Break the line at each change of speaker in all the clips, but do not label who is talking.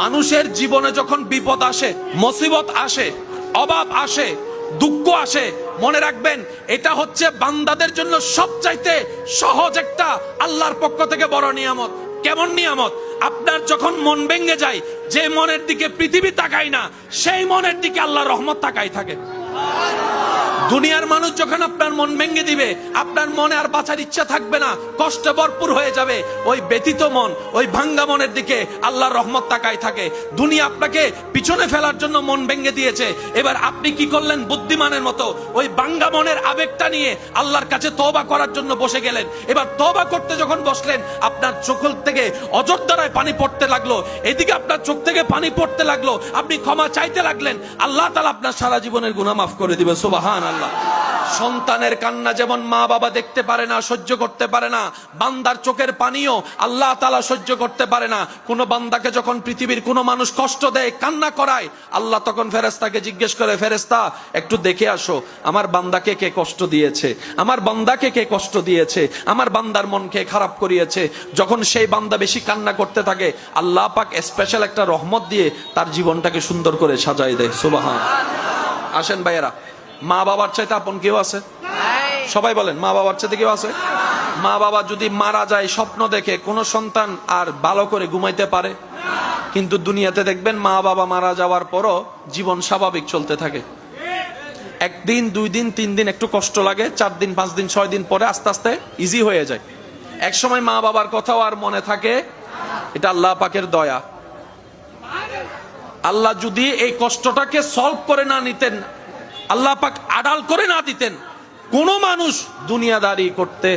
মানুষের জীবনে যখন বিপদ আসে, মুসিবত আসে, অভাব আসে, দুঃখ আসে, মনে রাখবেন, এটা হচ্ছে বান্দাদের জন্য সবচাইতে সহজ একটা আল্লাহর পক্ষ থেকে বড় নিয়ামত। কেমন নিয়ামত? আপনার যখন মন ভেঙে যায়, যে মনের দিকে পৃথিবী তাকায় না, সেই মনের দিকে আল্লাহর রহমত তাকাই থাকে। দুনিয়ার মানুষ যখন আপনার মন ভেঙে দিবে, আপনার মনে আর বাঁচার ইচ্ছা থাকবে না, কষ্টে ভরপুর হয়ে যাবে। ওই ব্যতীত মন, ওই ভাঙ্গা মনের দিকে আল্লাহর রহমত তাকাই থাকে। দুনিয়া আপনাকে পিছনে ফেলার জন্য মন ভেঙে দিয়েছে। এবার আপনি কি করলেন বুদ্ধিমানের মতো? ওই ভাঙ্গা মনের আবেগটা নিয়ে আল্লাহর কাছে তওবা করার জন্য বসে গেলেন। এবার তওবা করতে যখন বসলেন, আপনার চোখ থেকে অযোধ্যারায় পানি পড়তে লাগল। এদিকে আপনার চোখ থেকে পানি পড়তে লাগল। আপনি ক্ষমা চাইতে লাগলেন। আল্লাহ তালা আপনার সারা জীবনের গুনাহ মাফ করে দিবে সুবাহান আল্লাহ সন্তানের কান্না যেমন মা বাবা দেখতে পারে না, সহ্য করতে পারে না, বান্দার চোখের পানিও আল্লাহ তালা সহ্য করতে পারে না। কোন বান্দাকে যখন পৃথিবীর কোনো মানুষ কষ্ট দেয়, কান্না করায়, আল্লাহ তখন ফেরেস্তাকে জিজ্ঞেস করে ফেরেস্তা একটু দেখে আসো, আমার বান্দাকে কে কষ্ট দিয়েছে? আমার বান্দাকে কে কষ্ট দিয়েছে? আমার বান্দার মনকে খারাপ করিয়েছে? যখন সেই বান্দা বেশি কান্না করতে থাকে, আল্লাহ পাক স্পেশাল একটা রহমত দিয়ে তার জীবনটাকে সুন্দর করে সাজাই দেয়। সুবাহান। আসেন ভাইয়েরা। মা বাবার চাইতে আপন কেউ আছে? সবাই বলেন মা বাবার চাইতে কেউ আছে? মা বাবা যদি মারা যায় স্বপ্ন দেখে কোনো সন্তান আর ভালো করে ঘুমাইতে পারে? কিন্তু দুনিয়াতে দেখবেন মা বাবা মারা যাওয়ার পরও জীবন স্বাভাবিক চলতে থাকে। একদিন দুই দিন তিন দিন একটু কষ্ট লাগে চার দিন পাঁচ দিন ছয় দিন পরে আস্তে আস্তে ইজি হয়ে যায়। এক সময় মা বাবার কথাও আর মনে থাকে এটা আল্লাহ পাকের দয়া। আল্লাহ যদি এই কষ্টটাকে সলভ করে না নিতেন আল্লাহ পাক আড়াল করে না দিতেন। কোন মানুষ দুনিয়াদারি করতে,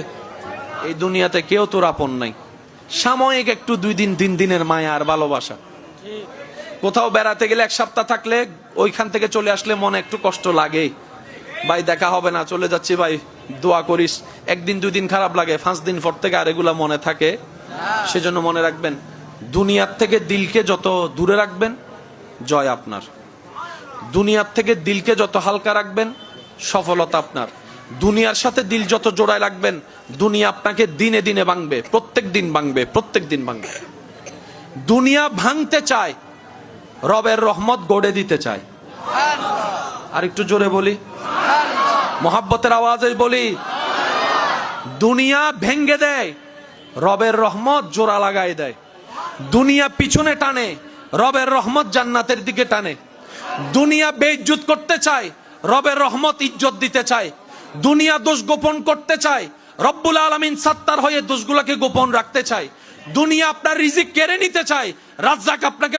এই দুনিয়াতে কেউ তোর আপন নাই। সাময়িক একটু দুই দিন, তিন দিনের মায়া আর ভালোবাসা। কোথাও বেড়াতে গেলে এক সপ্তাহ থাকলে ওইখান থেকে চলে আসলে মনে একটু কষ্ট লাগে ভাই, দেখা হবে না, চলে যাচ্ছি ভাই, দোয়া করিস। একদিন, দুই দিন খারাপ লাগে, পাঁচ দিন পর থেকে আর এগুলা মনে থাকে। সেজন্য মনে রাখবেন, দুনিয়ার থেকে দিলকে যত দূরে রাখবেন, জয় আপনার। দুনিয়ার থেকে দিলকে যত হালকা রাখবেন, সফলতা আপনার। দুনিয়ার সাথে দিল যত জোড়ায় রাখবেন, দুনিয়া আপনাকে দিনে দিনে ভাঙবে, প্রত্যেক দিন ভাঙবে, প্রত্যেক দিন ভাঙবে। দুনিয়া ভাঙতে চায়, রবের রহমত গড়ে দিতে চায়। আর একটু জোরে বলি, মোহাব্বতের আওয়াজে বলি, দুনিয়া ভেঙ্গে দেয়, রবের রহমত জোড়া লাগাই দেয়। দুনিয়া পিছনে টানে, রবের রহমত জান্নাতের দিকে টানে। দুনিয়া বেইজ্জত করতে চায়, রবের রহমত ইজ্জত দিতে চায়। দুনিয়া দোষ গোপন করতে চায়, রব্বুল আলমিন সাত্তার হয়ে দোষগুলোকে গোপন রাখতে চায়। দুনিয়া আপনার রিজিক কেড়ে নিতে চায়, রাজ্জাক আপনাকে